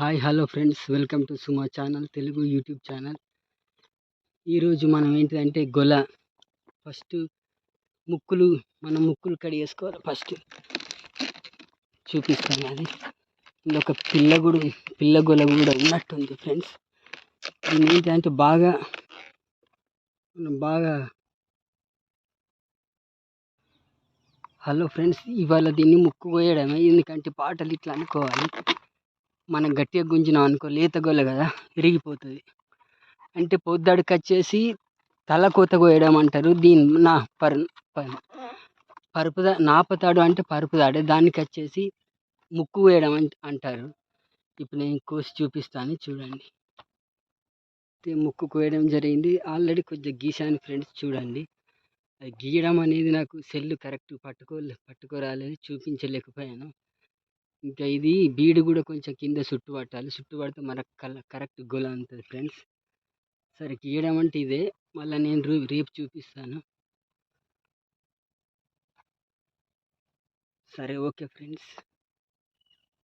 Hi hello friends. Welcome to Suma channel Telugu YouTube channel. ఈరోజు మనం ఏంటిదంటే గొల. First ముక్కులు మనం ముక్కులు కడిగేసుకోవాలి ఫస్ట్. చూపిస్తాను అది. ఇందులో ఒక పిల్ల కూడా పిల్ల గొల కూడా ఉన్నట్టుంది ఫ్రెండ్స్. దీని ఏంటంటే బాగా మనం బాగా హలో ఫ్రెండ్స్ ఇవాళ దీన్ని ముక్కు కోయడమే ఎందుకంటే పాటలు ఇట్లా అనుకోవాలి. మనం గట్టిగా గుంజినాం అనుకో లేత కదా విరిగిపోతుంది. అంటే పొద్దుడికి వచ్చేసి తల కోత కోయడం అంటారు. దీని నా పర్ ప- పరుపు నాపతాడు అంటే పరుపు దానికి వచ్చేసి ముక్కు కోయడం అంట అంటారు. ఇప్పుడు నేను కోసి చూపిస్తాను చూడండి. ముక్కు కోయడం జరిగింది. ఆల్రెడీ కొంచెం గీసాను ఫ్రెండ్స్ చూడండి. అది గీయడం అనేది నాకు సెల్ కరెక్ట్ పట్టుకో పట్టుకోరాలేదు చూపించలేకపోయాను. ఇంకా ఇది బీడు కూడా కొంచెం కింద చుట్టు పట్టాలి. చుట్టు పడితే మనకు కల కరెక్ట్ గొల ఉంటుంది ఫ్రెండ్స్. సరే గీయడం అంటే ఇదే. మళ్ళీ నేను రు- రేపు చూపిస్తాను. సరే ఓకే ఫ్రెండ్స్.